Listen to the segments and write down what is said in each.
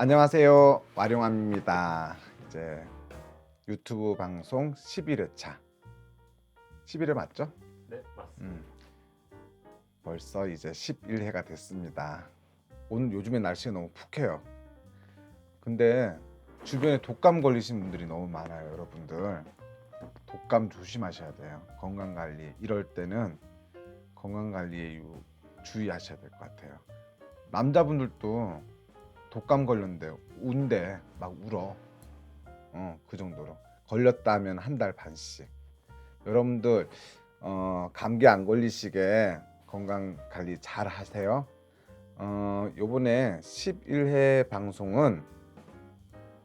안녕하세요. 와룡암입니다. 이제 유튜브 방송 11회차. 11회 맞죠? 네 맞습니다. 음. 벌써 이제 11회가 됐습니다. 오늘 요즘에 날씨가 너무 푹해요. 근데 주변에 독감 걸리신 분들이 너무 많아요, 여러분들. 독감 조심하셔야 돼요. 건강 관리. 이럴 때는 건강 관리에 유- 주의하셔야 될 것 같아요. 남자분들도 독감 걸렸는데 운대 막 울어. 어, 그 정도로. 걸렸다면 한 달 반씩. 여러분들 어, 감기 안 걸리시게 건강 관리 잘 하세요. 어, 요번에 11회 방송은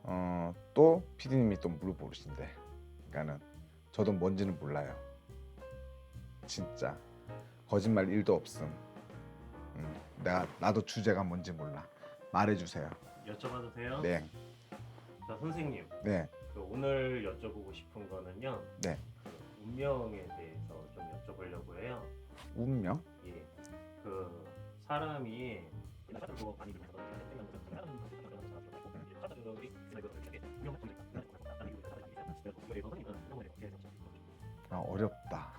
어, 또 피디님이 또 물어보신대. 그러니까는 저도 뭔지는 몰라요. 진짜 거짓말 일도 없음. 음, 내가 나도 주제가 뭔지 몰라. 말해주세요. 여쭤봐도 돼요? 네, 자 선생님 네, 그 오늘 여쭤보고 싶은 거는요. 네. 그 운명에 대해서 좀 여쭤보려고 해요. 운명? 예. 그 사람이 아 어렵다.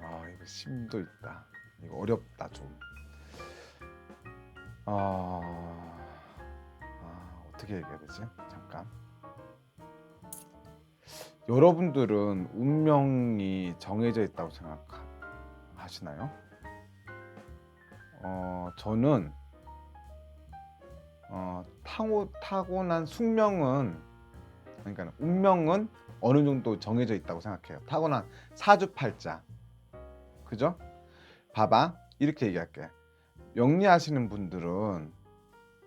아 이거 심도 있다. 이거 어렵다 어떻게 얘기해야 되지? 잠깐. 여러분들은 운명이 정해져 있다고 생각하시나요? 어 저는 어 타고 타고난 숙명은 그러니까 운명은 어느 정도 정해져 있다고 생각해요. 타고난 사주팔자. 그죠? 봐봐. 이렇게 얘기할게. 명리하시는 분들은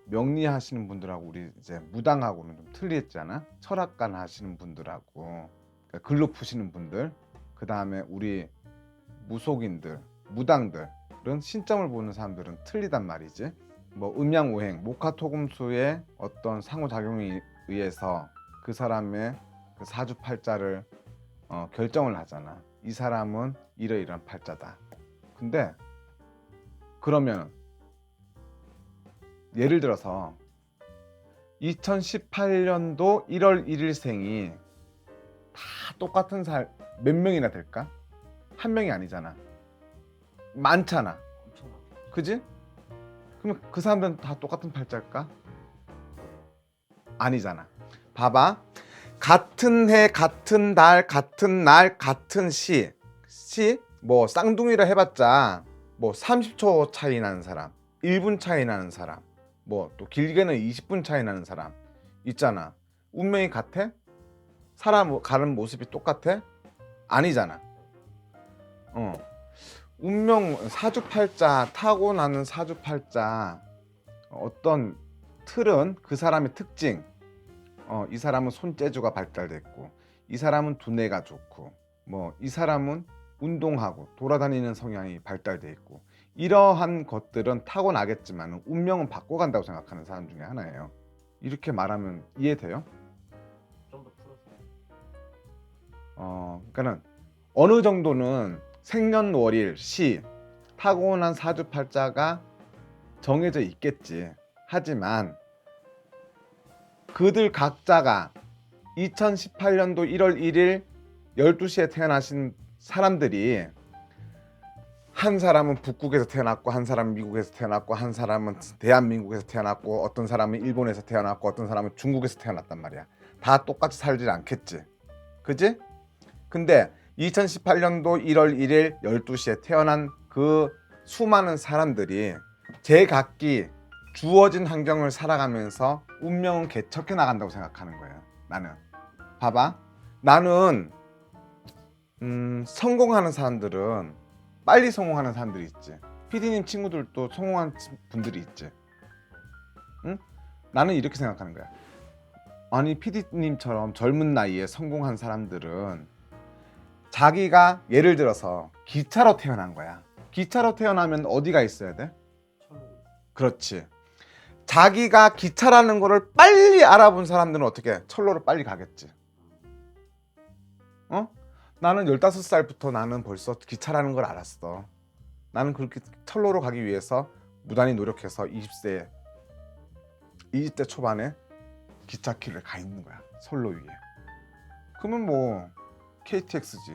명리하시는 분들하고 우리 이제 무당하고는 좀 틀리잖아. 철학관 하시는 분들하고 그러니까 글로 푸시는 분들, 그 다음에 우리 무속인들, 무당들은 신점을 보는 사람들은 틀리단 말이지. 뭐 음양오행, 목화토금수의 어떤 상호작용에 의해서 그 사람의 그 사주팔자를 어, 결정을 하잖아. 이 사람은 이러이러한 팔자다. 근데 그러면 예를 들어서 2018년도 1월 1일생이 다 똑같은 살 몇 명이나 될까? 한 명이 아니잖아. 많잖아. 그지? 그러면 그 사람들은 다 똑같은 팔자일까? 아니잖아. 봐봐. 같은 해, 같은 달, 같은 날, 같은 시. 시? 뭐 쌍둥이라 해봤자 뭐 30초 차이 나는 사람, 1분 차이 나는 사람, 뭐 또 길게는 20분 차이 나는 사람 있잖아. 운명이 같아? 사람 가는 모습이 똑같아? 아니잖아. 어. 운명 사주팔자 타고나는 사주팔자 어떤 틀은 그 사람의 특징 어, 이 사람은 손재주가 발달됐고 이 사람은 두뇌가 좋고 뭐 이 사람은 운동하고 돌아다니는 성향이 발달돼 있고 이러한 것들은 타고나겠지만 운명은 바꿔간다고 생각하는 사람 중에 하나예요 이렇게 말하면 이해돼요? 좀 더 풀어서. 어, 그러니까는 어느 정도는 생년월일, 시, 타고난 사주팔자가 정해져 있겠지. 하지만 그들 각자가 2018년도 1월 1일 12시에 태어나신 사람들이 한 사람은 북극에서 태어났고 한 사람은 미국에서 태어났고 한 사람은 대한민국에서 태어났고 어떤 사람은 일본에서 태어났고 어떤 사람은 중국에서 태어났단 말이야. 다 똑같이 살질 않겠지. 그지? 근데 2018년도 1월 1일 12시에 태어난 그 수많은 사람들이 제각기 주어진 환경을 살아가면서 운명은 개척해 나간다고 생각하는 거예요. 나는 봐봐, 나는 음, 성공하는 사람들은 빨리 성공하는 사람들이 있지. PD님 친구들도 성공한 치- 분들이 있지. 응? 나는 이렇게 생각하는 거야. 아니 PD님처럼 젊은 나이에 성공한 사람들은 자기가 예를 들어서 기차로 태어난 거야. 기차로 태어나면 어디가 있어야 돼? 그렇지. 자기가 기차라는 거를 빨리 알아본 사람들은 어떻게 해? 철로를 빨리 가겠지. 어? 나는 15살부터 나는 벌써 기차라는 걸 알았어. 나는 그렇게 철로로 가기 위해서 무단히 노력해서 20세에 20대 초반에 기차길을 가 있는 거야 선로 위에 그러면 뭐 KTX지?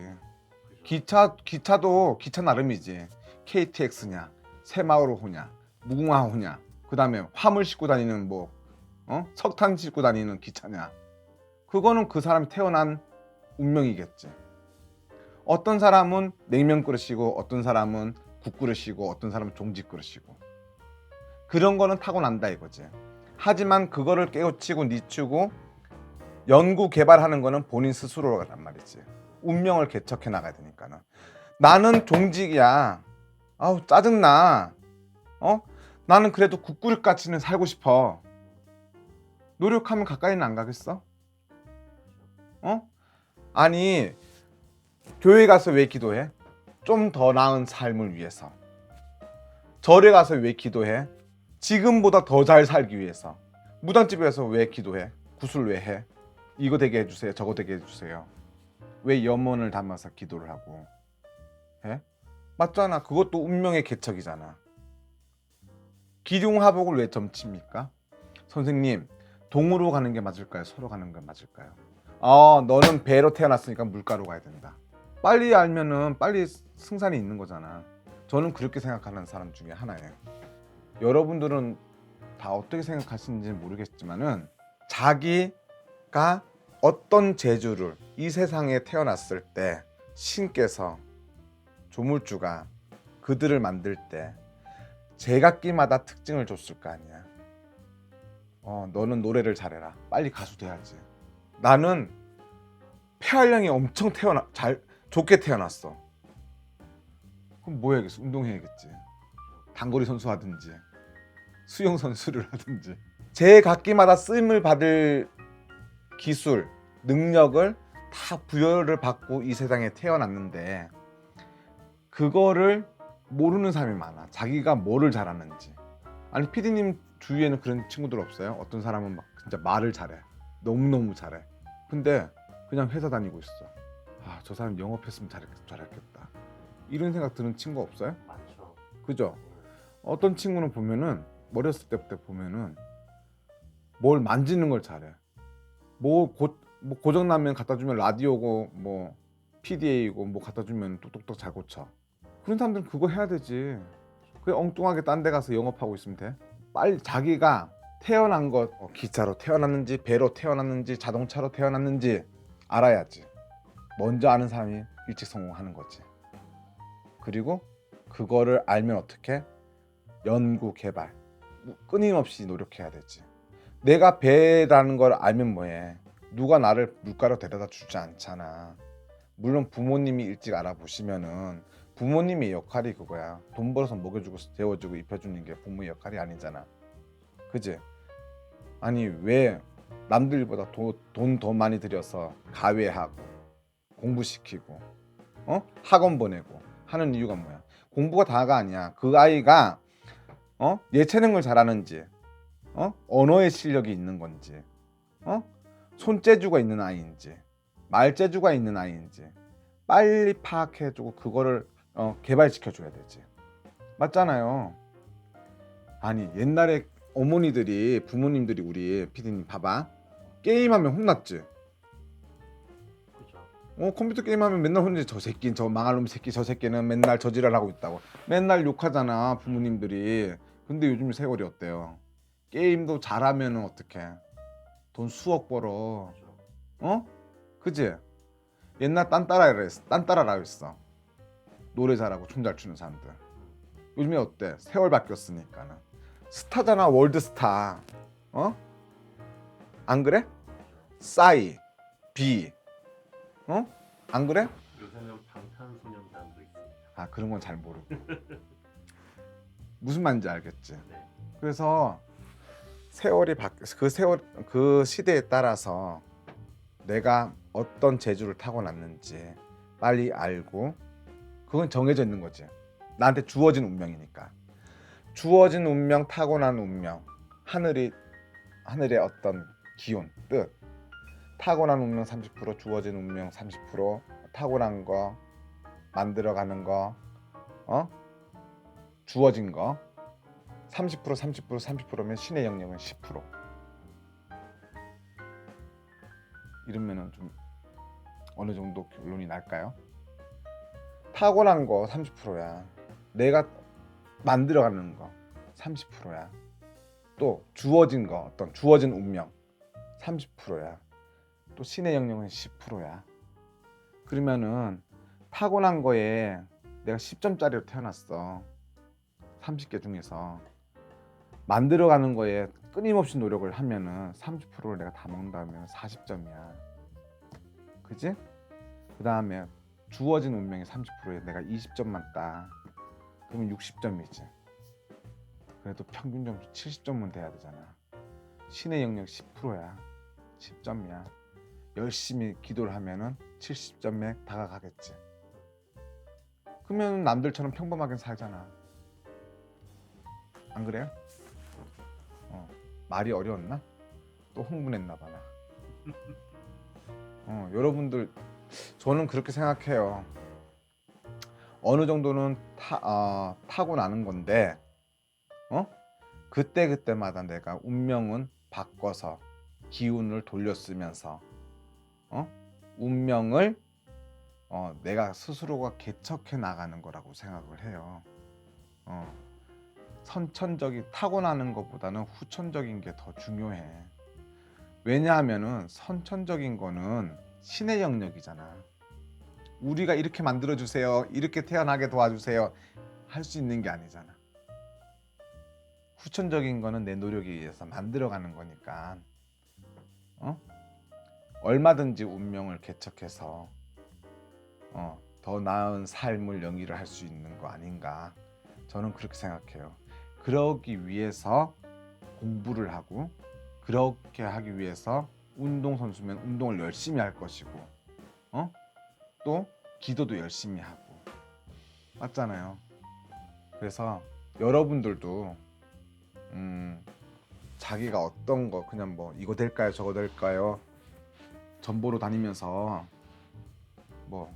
기차 기차도 기차 나름이지 KTX냐 새마을호냐 무궁화호냐 그다음에 화물 싣고 다니는 뭐 어? 석탄 싣고 다니는 기차냐 그거는 그 사람이 태어난 운명이겠지 어떤 사람은 냉면 그릇이고 어떤 사람은 국 그릇이고 어떤 사람은 종지 그릇이고. 그런 거는 타고난다 이거지. 하지만 그거를 깨우치고 니추고 연구 개발하는 거는 본인 스스로란 말이지. 운명을 개척해 나가야 되니까는. 나는 종직이야. 아우 짜증나. 어? 나는 그래도 국그릇같이는 살고 싶어. 노력하면 가까이는 안 가겠어? 어? 아니 교회 가서 왜 기도해 좀 더 나은 삶을 위해서 절에 가서 왜 기도해 지금보다 더 잘 살기 위해서 무당집에서 왜 기도해 구슬 왜 해 이거 되게 해주세요 저거 되게 해주세요 왜 염원을 담아서 기도를 하고 해? 맞잖아. 그것도 운명의 개척이잖아. 기륭하복을 왜 점칩니까? 선생님, 동으로 가는 게 맞을까요? 서로 가는 게 맞을까요? 어, 너는 배로 태어났으니까 물가로 가야 된다. 빨리 알면은 빨리 승산이 있는 거잖아. 저는 그렇게 생각하는 사람 중에 하나예요. 여러분들은 다 어떻게 생각하시는지 모르겠지만은 자기가 어떤 재주를 이 세상에 태어났을 때 신께서 조물주가 그들을 만들 때 제각기마다 특징을 줬을 거 아니야. 어, 너는 노래를 잘해라. 빨리 가수 돼야지. 나는 폐활량이 엄청 태어나 잘 좋게 태어났어. 그럼 뭐 해야겠어? 운동해야겠지. 단거리 선수 하든지 수영 선수를 하든지 제 각기마다 쓰임을 받을 기술, 능력을 다 부여를 받고 이 세상에 태어났는데 그거를 모르는 사람이 많아. 자기가 뭐를 잘하는지. 아니 피디님 주위에는 그런 친구들 없어요? 어떤 사람은 막 진짜 말을 잘해. 너무너무 잘해. 근데 그냥 회사 다니고 있어. 아, 저 사람 영업했으면 잘했, 잘했겠다. 이런 생각 드는 친구 없어요? 많죠. 그죠? 음, 어떤 친구는 보면은 어렸을 때부터 보면은 뭘 만지는 걸 잘해. 뭐, 고, 뭐 고장 나면 갖다 주면 라디오고 뭐 PDA고 뭐 갖다 주면 똑똑똑 잘 고쳐. 그런 사람들은 그거 해야 되지. 그냥 엉뚱하게 딴 데 가서 영업하고 있으면 돼. 빨리 자기가 태어난 것 어, 기차로 태어났는지 배로 태어났는지 자동차로 태어났는지 알아야지. 먼저 아는 사람이 일찍 성공하는 거지. 그리고 그거를 알면 어떻게? 연구 개발 끊임없이 노력해야 되지. 내가 배라는 걸 알면 뭐해? 누가 나를 물가로 데려다 주지 않잖아. 물론 부모님이 일찍 알아보시면은 부모님의 역할이 그거야. 돈 벌어서 먹여주고 재워주고 입혀주는 게 부모의 역할이 아니잖아. 그지? 아니 왜 남들보다 돈 더 많이 들여서 가외하고 공부시키고 어? 학원 보내고 하는 이유가 뭐야? 공부가 다가 아니야. 그 아이가 어? 예체능을 잘하는지 어? 언어의 실력이 있는 건지 어? 손재주가 있는 아이인지 말재주가 있는 아이인지 빨리 파악해주고 그거를 어, 개발시켜줘야 되지. 맞잖아요. 아니 옛날에 어머니들이 부모님들이 우리 피디님 봐봐. 게임하면 혼났지. 어 컴퓨터 게임 하면 맨날 혼자 저 새끼 저 망할 놈 새끼 저 새끼는 맨날 저지랄 하고 있다고. 맨날 욕하잖아 부모님들이. 근데 요즘 세월이 어때요? 게임도 잘하면 은 어떡해? 돈 수억 벌어. 어? 그지? 옛날 딴따라라 했어 딴따라라 했어. 노래 잘하고 춤 잘 추는 사람들. 요즘에 어때? 세월 바뀌었으니까는. 스타잖아 월드스타. 어? 안 그래? 싸이 비 어? 안 그래? 요새는 방탄소년단도 있습니다. 아 그런 건 잘 모르고 무슨 말인지 알겠지. 네. 그래서 세월이 바그 세월 그 시대에 따라서 내가 어떤 재주를 타고났는지 빨리 알고 그건 정해져 있는 거지. 나한테 주어진 운명이니까. 주어진 운명, 타고난 운명, 하늘이 하늘의 어떤 기운, 뜻. 타고난 운명 30% 주어진 운명 30% 타고난 거 만들어가는 거 어? 주어진 거 30% 30% 30%면 신의 영역은 10% 이러면은 좀 어느 정도 결론이 날까요? 타고난 거 30%야. 내가 만들어가는 거 30%야. 또 주어진 거 어떤 주어진 운명 30%야. 또 신의 영역은 10%야. 그러면은 타고난 거에 내가 10점짜리로 태어났어. 30개 중에서 만들어가는 거에 끊임없이 노력을 하면은 30%를 내가 다 먹는다면 40점이야. 그지? 그 다음에 주어진 운명이 30%에 내가 20점만 따. 그러면 60점이지. 그래도 평균 점수 70점은 돼야 되잖아. 신의 영역 10%야. 10점이야. 열심히 기도를 하면은 70점에 다가가겠지. 그러면 남들처럼 평범하게 살잖아. 안 그래요? 어, 말이 어려웠나? 또 흥분했나 봐 나. 어, 여러분들 저는 그렇게 생각해요. 어느 정도는 타, 어, 타고 나는 건데, 어? 그때 그때마다 내가 운명은 바꿔서 기운을 돌려쓰면서, 어? 운명을 어, 내가 스스로가 개척해 나가는 거라고 생각을 해요. 어, 선천적인 타고나는 것보다는 후천적인 게 더 중요해. 왜냐하면은 선천적인 거는 신의 영역이잖아. 우리가 이렇게 만들어 주세요. 이렇게 태어나게 도와주세요. 할 수 있는 게 아니잖아. 후천적인 거는 내 노력에 의해서 만들어 가는 거니까. 어? 얼마든지 운명을 개척해서 어, 더 나은 삶을 영위를 할 수 있는 거 아닌가. 저는 그렇게 생각해요. 그러기 위해서 공부를 하고 그렇게 하기 위해서 운동 선수면 운동을 열심히 할 것이고 어? 또 기도도 열심히 하고 맞잖아요. 그래서 여러분들도 음, 자기가 어떤 거 그냥 뭐 이거 될까요 저거 될까요 전보로 다니면서 뭐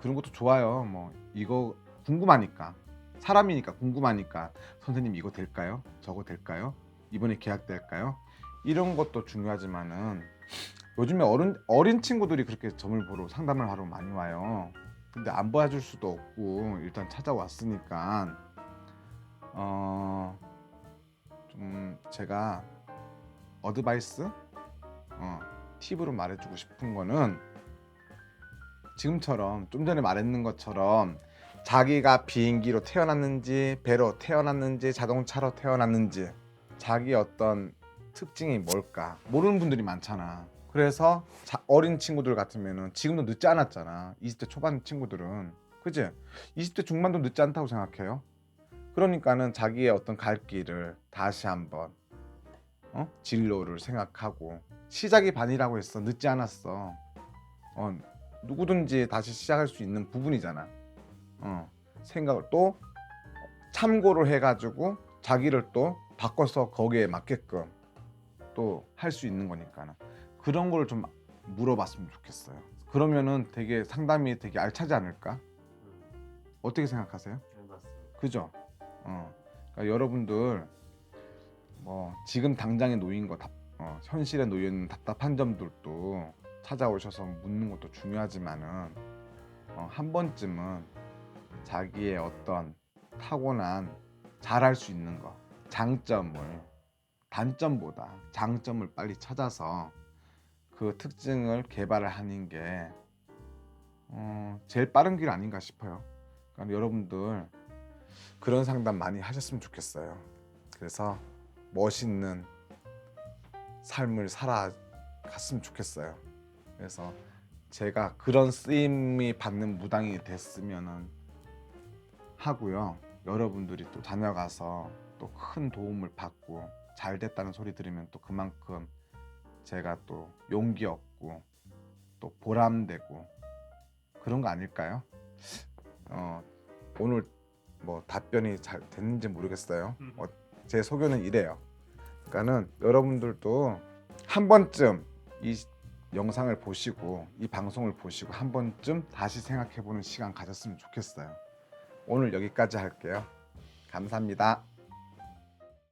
그런 것도 좋아요. 뭐 이거 궁금하니까 사람이니까 궁금하니까 선생님 이거 될까요? 저거 될까요? 이번에 계약 될까요? 이런 것도 중요하지만은 요즘에 어른 어린 친구들이 그렇게 점을 보러 상담을 하러 많이 와요. 근데 안 봐줄 수도 없고 일단 찾아왔으니까 어 좀 제가 어드바이스 어 팁으로 말해주고 싶은 거는 지금처럼 좀 전에 말했는 것처럼 자기가 비행기로 태어났는지 배로 태어났는지 자동차로 태어났는지 자기 어떤 특징이 뭘까 모르는 분들이 많잖아. 그래서 자- 어린 친구들 같으면은 지금도 늦지 않았잖아. 20대 초반 친구들은 그지? 20대 중반도 늦지 않다고 생각해요. 그러니까는 자기의 어떤 갈 길을 다시 한번 어? 진로를 생각하고 시작이 반이라고 했어. 늦지 않았어. 어, 누구든지 다시 시작할 수 있는 부분이잖아. 어, 생각을 또 참고를 해가지고 자기를 또 바꿔서 거기에 맞게끔 또 할 수 있는 거니까는 그런 걸 좀 물어봤으면 좋겠어요. 그러면은 되게 상담이 되게 알차지 않을까? 음, 어떻게 생각하세요? 그죠? 어, 그러니까 여러분들 뭐 지금 당장에 놓인 거 답, 어, 현실에 있는 답답한 점들도 찾아오셔서 묻는 것도 중요하지만은 어, 한 번쯤은 자기의 어떤 타고난 잘할 수 있는 거 장점을 단점보다 장점을 빨리 찾아서 그 특징을 개발을 하는 게 어, 제일 빠른 길 아닌가 싶어요. 그러니까 여러분들 그런 상담 많이 하셨으면 좋겠어요. 그래서 멋있는 삶을 살아갔으면 좋겠어요. 그래서 제가 그런 쓰임이 받는 무당이 됐으면은 하고요. 여러분들이 또 다녀가서 또 큰 도움을 받고 잘 됐다는 소리 들으면 또 그만큼 제가 또 용기 얻고 또 보람되고 그런 거 아닐까요? 어, 오늘 뭐 답변이 잘 됐는지 모르겠어요. 어, 제 소견은 이래요. 그러니까는 여러분들도 한 번쯤 이 영상을 보시고 이 방송을 보시고 한 번쯤 다시 생각해 보는 시간 가졌으면 좋겠어요. 오늘 여기까지 할게요. 감사합니다.